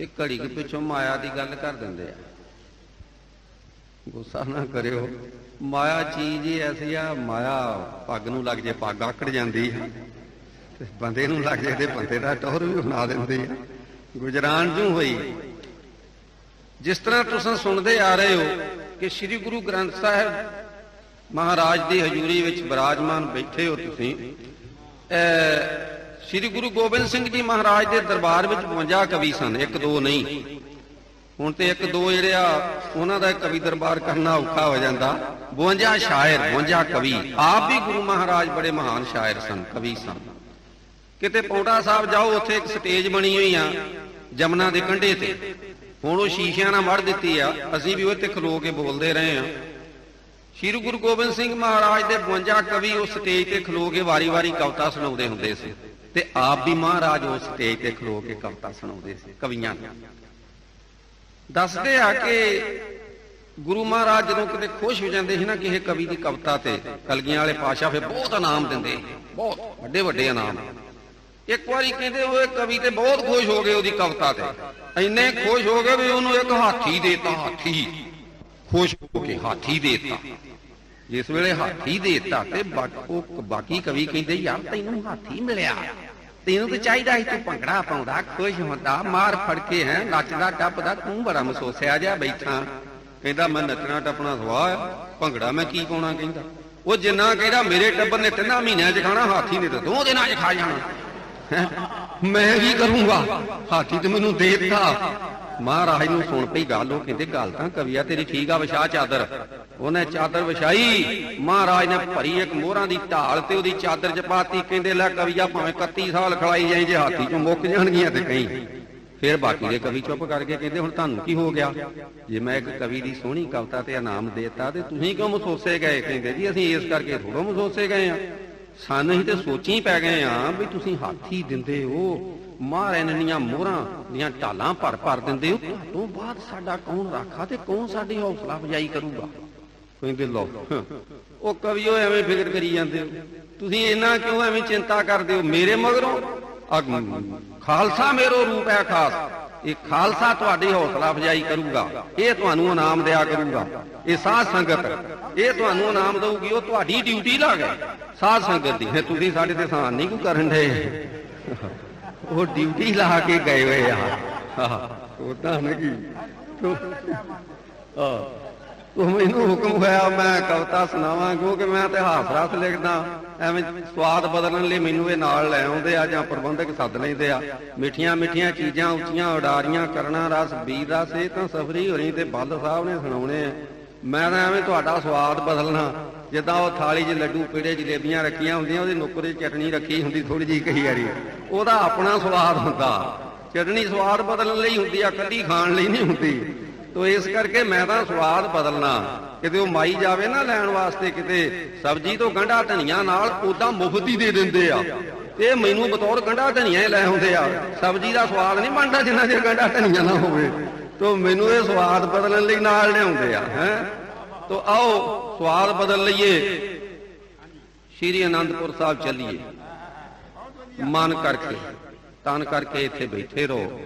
ਇਹ ਘੜੀ ਕੇ ਪਿੱਛੋਂ ਮਾਇਆ ਦੀ ਗੱਲ ਕਰ ਦਿੰਦੇ ਆ। ਗੁੱਸਾ ਨਾ ਕਰਿਓ। ਮਾਇਆ ਚੀਜ਼ ਹੀ ਐਸੀ ਆ, ਮਾਇਆ ਪੱਗ ਨੂੰ ਲੱਗ ਜੇ ਪੱਗ ਆਕੜ ਜਾਂਦੀ ਆ। ਤੇ ਬੰਦੇ ਨੂੰ ਲੱਗ ਜੇ ਤੇ ਬੰਦੇ ਦਾ ਟੌਰ ਵੀ ਬਣਾ ਦਿੰਦੀ ਆ। ਗੁਜਰਾਨ ਜੂ ਹੋਈ। ਜਿਸ ਤਰ੍ਹਾਂ ਤੁਸੀਂ ਸੁਣਦੇ ਆ ਰਹੇ ਹੋ ਕਿ ਸ੍ਰੀ ਗੁਰੂ ਗ੍ਰੰਥ ਸਾਹਿਬ ਮਹਾਰਾਜ ਦੀ ਹਜ਼ੂਰੀ ਵਿੱਚ ਬਿਰਾਜਮਾਨ ਬੈਠੇ ਹੋ ਤੁਸੀਂ, ਅਹ ਸ੍ਰੀ ਗੁਰੂ ਗੋਬਿੰਦ ਸਿੰਘ ਜੀ ਮਹਾਰਾਜ ਦੇ ਦਰਬਾਰ ਵਿੱਚ 52 ਕਵੀ ਸਨ, ਇੱਕ ਦੋ ਨਹੀਂ। ਹੁਣ ਤੇ ਇੱਕ ਦੋ ਜਿਹੜੇ ਆ, ਉਹਨਾਂ ਦਾ ਕਵੀ ਦਰਬਾਰ ਕਰਨਾ ਔਖਾ ਹੋ ਜਾਂਦਾ। 52 ਸ਼ਾਇਰ 52 ਕਵੀ। ਆਪ ਵੀ ਗੁਰੂ ਮਹਾਰਾਜ ਬੜੇ ਮਹਾਨ ਸ਼ਾਇਰ ਸਨ, ਕਵੀ ਸਨ। ਕਿਤੇ ਪੌਂਟਾ ਸਾਹਿਬ ਜਾਓ, ਉੱਥੇ ਇੱਕ ਸਟੇਜ ਬਣੀ ਹੋਈ ਆ, ਜਮਨਾ ਦੇ ਕੰਢੇ ਤੇ। ਹੁਣ ਉਹ ਸ਼ੀਸ਼ਿਆਂ ਨਾਲ ਮੜ ਦਿੱਤੀ ਆ, ਅਸੀਂ ਵੀ ਉਹ ਤੇ ਖਲੋ ਕੇ ਬੋਲਦੇ ਰਹੇ ਆ। ਸ਼੍ਰੀ ਗੁਰੂ ਗੋਬਿੰਦ ਸਿੰਘ ਮਹਾਰਾਜ ਦੇ 52 ਕਵੀ ਉਸ ਸਟੇਜ ਤੇ ਖਲੋ ਕੇ ਵਾਰੀ-ਵਾਰੀ ਕਵਿਤਾ ਸੁਣਾਉਂਦੇ ਹੁੰਦੇ ਸੀ। ਤੇ ਆਪ ਵੀ ਮਹਾਰਾਜ ਉਸ ਸਟੇਜ ਤੇ ਖਲੋ ਕੇ ਕਵਿਤਾ ਸੁਣਾਉਂਦੇ ਸੀ, ਕਵੀਆਂ ਨੂੰ ਦੱਸਦੇ ਆ ਕਿ ਗੁਰੂ ਮਹਾਰਾਜ ਜਦੋਂ ਕਿਤੇ ਖੁਸ਼ ਹੋ ਜਾਂਦੇ ਸੀ ਨਾ ਕਿਸੇ ਕਵੀ ਦੀ ਕਵਿਤਾ ਤੇ, ਕਲਗੀਆਂ ਵਾਲੇ ਪਾਸ਼ਾ ਫਿਰ ਬਹੁਤ ਇਨਾਮ ਦਿੰਦੇ ਬਹੁਤ ਵੱਡੇ ਵੱਡੇ ਇਨਾਮ। ਇੱਕ ਵਾਰੀ ਕਹਿੰਦੇ ਉਹ ਕਵੀ ਤੇ ਬਹੁਤ ਖੁਸ਼ ਹੋ ਗਏ ਉਹਦੀ ਕਵਿਤਾ ਤੇ। ਇੰਨੇ ਖੁਸ਼ ਹੋ ਗਏ ਵੀ ਉਹਨੂੰ ਇੱਕ ਹਾਥੀ ਦੇਤਾ, ਹਾਥੀ। ਖੁਸ਼ ਹੋ ਕੇ ਹਾਥੀ ਦੇਤਾ। ਜਿਸ ਵੇਲੇ ਹਾਥੀ ਦੇਤਾ ਤੇ ਉਹ ਬਾਕੀ ਕਵੀ ਕਹਿੰਦੇ, ਯਾਰ ਤੈਨੂੰ ਹਾਥੀ ਮਿਲਿਆ। ਤੈਨੂੰ ਤਾਂ ਚਾਹੀਦਾ ਸੀ ਤੂੰ ਭੰਗੜਾ ਪਾਉਂਦਾ, ਖੁਸ਼ ਹੁੰਦਾ, ਮਾਰ ਫੜ ਕੇ ਹੈ, ਨੱਚਦਾ, ਟੱਪਦਾ, ਤੂੰ ਬੜਾ ਮਸੋਸਿਆ ਜਿਹਾ ਬੈਠਾ। ਕਹਿੰਦਾ, ਮੈਂ ਨੱਚਣਾ ਟੱਪਣਾ ਸਵਾਹ ਭੰਗੜਾ ਮੈਂ ਕੀ ਪਾਉਣਾ ਕਹਿੰਦਾ। ਉਹ ਜਿੰਨਾ ਕਹਿੰਦਾ, ਮੇਰੇ ਟੱਬਰ ਨੇ ਤਿੰਨਾਂ ਮਹੀਨਿਆਂ 'ਚ ਖਾਣਾ, ਹਾਥੀ ਨੇ ਤਾਂ ਦੋ ਦਿਨਾਂ 'ਚ ਖਾ ਜਾਣਾ। ਮੈਂ ਕੀ ਕਰੂੰਗਾ? ਹਾਥੀ ਤੇ ਮੈਨੂੰ ਦੇ ਦਿੱਤਾ। ਮਹਾਰਾਜ ਨੂੰ ਸੁਣ ਪਈ ਗੱਲ, ਉਹ ਕਹਿੰਦੇ, ਗੱਲ ਤਾਂ ਕਵੀਆ ਤੇਰੀ ਠੀਕ ਆ ਵਿਛਾ ਚਾਦਰ। ਉਹਨੇ ਚਾਦਰ ਵਿਛਾਈ। ਮਹਾਰਾਜ ਨੇ ਭਰੀ ਇੱਕ ਮੋਹਰਾਂ ਦੀ ਢਾਲ ਤੇ ਉਹਦੀ ਚਾਦਰ ਚ ਪਾਤੀ ਕਹਿੰਦੇ, ਲੈ ਕਵੀਆ, ਭਾਵੇਂ 31 ਸਾਲ ਖਲਾਈ ਜਾਈ, ਜੇ ਹਾਥੀ ਚੋਂ ਮੁੱਕ ਜਾਣਗੀਆਂ ਤੇ ਕਈ ਫਿਰ ਬਾਕੀ ਦੇ ਕਵੀ ਚੁੱਪ ਕਰਕੇ ਕਹਿੰਦੇ, ਹੁਣ ਤੁਹਾਨੂੰ ਕੀ ਹੋ ਗਿਆ? ਜੇ ਮੈਂ ਇੱਕ ਕਵੀ ਦੀ ਸੋਹਣੀ ਕਵਿਤਾ ਤੇ ਇਨਾਮ ਦੇਤਾ, ਤੇ ਤੁਸੀਂ ਕਿਉਂ ਮਸੋਸੇ ਗਏ? ਕਹਿੰਦੇ, ਜੀ, ਅਸੀਂ ਇਸ ਕਰਕੇ ਥੋੜੋ ਮਸੋਸੇ ਗਏ ਆ। ਸਾਨੂੰ ਹੀ ਤੇ ਸੋਚੀ ਪੈ ਗਏ ਆ ਵੀ ਤੁਸੀਂ ਹਾਥੀ ਦਿੰਦੇ ਹੋ। ਮਹਾਰਾਜ ਦੀਆਂ ਮੋਹਰਾਂ ਦੀਆਂ ਢਾਲਾਂ ਭਰ ਭਰ ਦਿੰਦੇ ਹੋ। ਤੋਂ ਬਾਅਦ ਸਾਡਾ ਕੌਣ ਰਾਖਾ ਤੇ ਕੌਣ ਸਾਡੀ ਹੌਸਲਾ ਅਫਜ਼ਾਈ ਕਰੂਗਾ? ਕਹਿੰਦੇ ਲੋ ਉਹ ਕਵੀਓ ਐਵੇਂ ਫਿਕਰ ਕਰੀ ਜਾਂਦੇ ਹੋ। ਤੁਸੀਂ ਇੰਨਾ ਕਿਉਂ ਐਵੇਂ ਚਿੰਤਾ ਕਰਦੇ ਹੋ? ਮੇਰੇ ਮਗਰੋਂ? ਖਾਲਸਾ ਮੇਰੋ ਰੂਪ ਹੈ ਖਾਸ। ਇਹ ਖਾਲਸਾ ਤੁਹਾਡੀ ਹੌਸਲਾ ਅਫਜ਼ਾਈ ਕਰੂਗਾ। ਇਹ ਤੁਹਾਨੂੰ ਇਨਾਮ ਦਿਆ ਕਰੂਗਾ। ਇਹ ਸਾਧ ਸੰਗਤ, ਇਹ ਤੁਹਾਨੂੰ ਇਨਾਮ ਦਊਗੀ। ਉਹ ਤੁਹਾਡੀ ਡਿਊਟੀ ਲਾ ਗਏ ਸਾਧ ਸੰਗਤ ਦੀ। ਹੈ ਤੁਸੀਂ ਸਾਡੇ ਤੇ ਸਾਨ ਨਹੀਂ ਕੋ ਕਰਨ ਦੇ ਉਹ ਡਿਊਟੀ ਲਾ ਕੇ ਗਏ ਹੋਏ ਆ। ਉਦਾਂ ਨਹੀਂ ਆ ਉਹ ਮੈਨੂੰ ਹੁਕਮ ਹੋਇਆ, ਮੈਂ ਕਵਿਤਾ ਸੁਣਾਵਾਂ, ਕਿਉਂਕਿ ਮੈਂ ਤੇ ਹਾਸ ਰਸ ਲਿਖਦਾ। ਐਵੇਂ ਸਵਾਦ ਬਦਲਣ ਲਈ ਮੈਨੂੰ ਇਹ ਨਾਲ ਲੈ ਆਉਂਦੇ ਆ ਜਾਂ ਪ੍ਰਬੰਧਕ ਸੱਦ ਲੈਂਦੇ ਆ। ਮਿੱਠੀਆਂ ਮਿੱਠੀਆਂ ਚੀਜ਼ਾਂ ਉੱਚੀਆਂ ਉਡਾਰੀਆਂ, ਕਰਨਾ ਰਸ ਬੀ ਰਸ ਇਹ ਤਾਂ ਸਫਰੀ ਹੋਣੀ ਤੇ ਬੱਲ ਸਾਹਿਬ ਨੇ ਸੁਣਾਉਣੇ ਆ। ਮੈਂ ਤਾਂ ਐਵੇਂ ਤੁਹਾਡਾ ਸਵਾਦ ਬਦਲਣਾ। ਜਿੱਦਾਂ ਉਹ ਥਾਲੀ 'ਚ ਲੱਡੂ, ਪੀੜੇ, ਜਲੇਬੀਆਂ ਰੱਖੀਆਂ ਹੁੰਦੀਆਂ, ਉਹਦੇ ਨੁੱਕਰ 'ਚ ਚਟਣੀ ਰੱਖੀ ਹੁੰਦੀ ਥੋੜੀ ਜਿਹੀ ਕਹੀ ਵਾਰੀ। ਉਹਦਾ ਆਪਣਾ ਸਵਾਦ ਹੁੰਦਾ। ਚਟਣੀ ਸਵਾਦ ਬਦਲਣ ਲਈ ਹੁੰਦੀ ਆ, ਕੱਢੀ ਖਾਣ ਲਈ ਨਹੀਂ ਹੁੰਦੀ। ਤੋ ਇਸ ਕਰਕੇ ਮੈਂ ਤਾਂ ਸਵਾਦ ਬਦਲਣਾ। ਕਿਤੇ ਉਹ ਮਾਈ ਜਾਵੇ ਨਾ ਲੈਣ ਵਾਸਤੇ ਕਿਤੇ, ਸਬਜ਼ੀ ਤੋਂ ਗੰਢਾ ਧਨੀਆ ਨਾਲ ਉਦਾਂ ਮੁਫਤ ਹੀ ਦੇ ਦਿੰਦੇ ਆ। ਇਹ ਮੈਨੂੰ ਬਤੌਰ ਗੰਢਾ ਧਨੀਆ ਹੀ ਲੈ ਆਉਂਦੇ ਆ। ਸਬਜ਼ੀ ਦਾ ਸਵਾਦ ਨਹੀਂ ਬਣਦਾ ਜਿੰਨਾ ਚਿਰ ਗੰਢਾ ਧਨੀਆ ਨਾ ਹੋਵੇ। ਤੋ ਮੈਨੂੰ ਇਹ ਸਵਾਦ ਬਦਲਣ ਲਈ ਨਾਲ ਲਿਆਉਂਦੇ ਆ, ਹੈ? ਤੋ ਆਓ, ਸਵਾਦ ਬਦਲ ਲਈਏ। ਸ਼੍ਰੀ ਅਨੰਦਪੁਰ ਸਾਹਿਬ ਚੱਲੀਏ। ਮਨ ਕਰਕੇ, ਤਨ ਕਰਕੇ ਇੱਥੇ ਬੈਠੇ ਰਹੋ।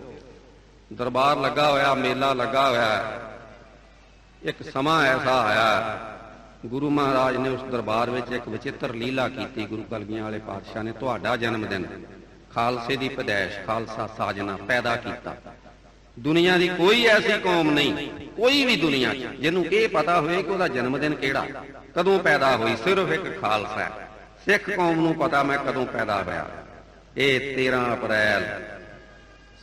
ਦਰਬਾਰ ਲੱਗਾ ਹੋਇਆ, ਮੇਲਾ ਲੱਗਾ ਹੋਇਆ। ਇੱਕ ਸਮਾਂ ਐਸਾ ਆਇਆ, ਗੁਰੂ ਮਹਾਰਾਜ ਨੇ ਉਸ ਦਰਬਾਰ ਵਿੱਚ ਇੱਕ ਵਿਚਿੱਤਰ ਲੀਲਾ ਕੀਤੀ ਗੁਰੂ ਕਲਗੀਆਂ ਵਾਲੇ ਪਾਤਸ਼ਾਹ ਨੇ। ਤੁਹਾਡਾ ਜਨਮ ਦਿਨ ਖਾਲਸੇ ਦੀ ਪਦੈਸ਼ ਖਾਲਸਾ ਸਾਜਨਾ ਪੈਦਾ ਕੀਤਾ। ਦੁਨੀਆ ਦੀ ਕੋਈ ਐਸੀ ਕੌਮ ਨਹੀਂ, ਕੋਈ ਵੀ ਦੁਨੀਆ 'ਚ ਜਿਹਨੂੰ ਇਹ ਪਤਾ ਹੋਵੇ ਕਿ ਉਹਦਾ ਜਨਮ ਦਿਨ ਕਿਹੜਾ, ਕਦੋਂ ਪੈਦਾ ਹੋਈ, ਸਿਰਫ ਇੱਕ ਖਾਲਸਾ ਹੈ। ਸਿੱਖ ਕੌਮ ਨੂੰ ਪਤਾ ਮੈਂ ਕਦੋਂ ਪੈਦਾ ਹੋਇਆ। ਇਹ 13 ਅਪ੍ਰੈਲ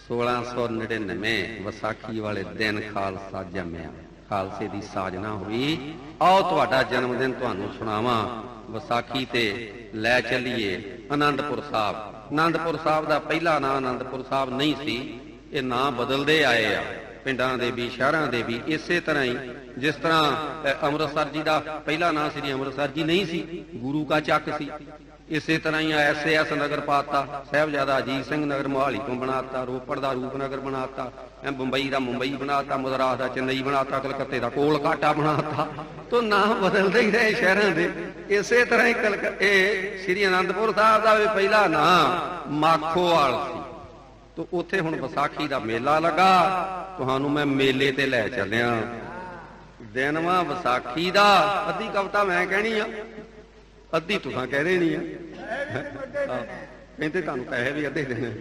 1699 ਵਿਸਾਖੀ ਵਾਲੇ ਦਿਨ ਖਾਲਸਾ ਜੰਮਿਆ। ਖਾਲਸੇ ਦੀ ਸਾਜਨਾ ਹੋਈ। ਆਓ ਤੁਹਾਡਾ ਜਨਮ ਦਿਨ ਤੁਹਾਨੂੰ ਸੁਣਾਵਾਂ। ਵਿਸਾਖੀ ਤੇ ਲੈ ਚੱਲੀਏ ਆਨੰਦਪੁਰ ਸਾਹਿਬ। ਆਨੰਦਪੁਰ ਸਾਹਿਬ ਦਾ ਪਹਿਲਾ ਨਾਂ ਆਨੰਦਪੁਰ ਸਾਹਿਬ ਨਹੀਂ ਸੀ। ਇਹ ਨਾਂ ਬਦਲਦੇ ਆਏ ਆ। ਪਿੰਡਾਂ ਦੇ ਵੀ, ਸ਼ਹਿਰਾਂ ਦੇ ਵੀ, ਇਸੇ ਤਰ੍ਹਾਂ ਹੀ ਜਿਸ ਤਰ੍ਹਾਂ ਅੰਮ੍ਰਿਤਸਰ ਜੀ ਦਾ ਪਹਿਲਾ ਨਾਂ ਸ੍ਰੀ ਅੰਮ੍ਰਿਤਸਰ ਜੀ ਨਹੀਂ ਸੀ, ਗੁਰੂ ਕਾ ਚੱਕ ਸੀ। ਇਸੇ ਤਰ੍ਹਾਂ ਹੀ ਐਸਐਸ ਨਗਰ ਪਾਤਾ, ਸਾਹਿਬਜ਼ਾਦਾ ਅਜੀਤ ਸਿੰਘ ਨਗਰ ਮੋਹਾਲੀ ਤੋਂ ਬਣਾਤਾ, ਰੋਪੜ ਦਾ ਰੂਪਨਗਰ ਬਣਾਤਾ, ਐ ਬੰਬਈ ਦਾ ਮੁੰਬਈ ਬਣਾਤਾ, ਮਦਰਾਸ ਦਾ ਚੇਨਈ ਬਣਾਤਾ, ਕਲਕੱਤੇ ਦਾ ਕੋਲਕਾਤਾ ਬਣਾਤਾ। ਤੋਂ ਨਾਮ ਬਦਲਦੇ ਹੀ ਰਹੇ ਸ਼ਹਿਰਾਂ ਦੇ। ਇਸੇ ਤਰ੍ਹਾਂ ਹੀ ਕਲਕ, ਇਹ ਸ੍ਰੀ ਅਨੰਦਪੁਰ ਸਾਹਿਬ ਦਾ ਵੀ ਪਹਿਲਾ ਨਾਮ ਮਾਖੋਵਾਲ ਸੀ। ਤੋ ਉੱਥੇ ਹੁਣ ਵਿਸਾਖੀ ਦਾ ਮੇਲਾ ਲੱਗਾ, ਤੁਹਾਨੂੰ ਮੈਂ ਮੇਲੇ ਤੇ ਲੈ ਚੱਲਿਆ। ਦਿਨਵਾ ਵਿਸਾਖੀ ਦਾ, ਅੱਧੀ ਕਵਿਤਾ ਮੈਂ ਕਹਿਣੀ ਆ, ਅੱਧੀ ਤੁਸੀਂ ਕਹਿ ਦੇਣੀ ਆ। ਕਹਿੰਦੇ ਤੁਹਾਨੂੰ ਪੈਸੇ ਵੀ ਅੱਧੇ ਦੇਣੇ।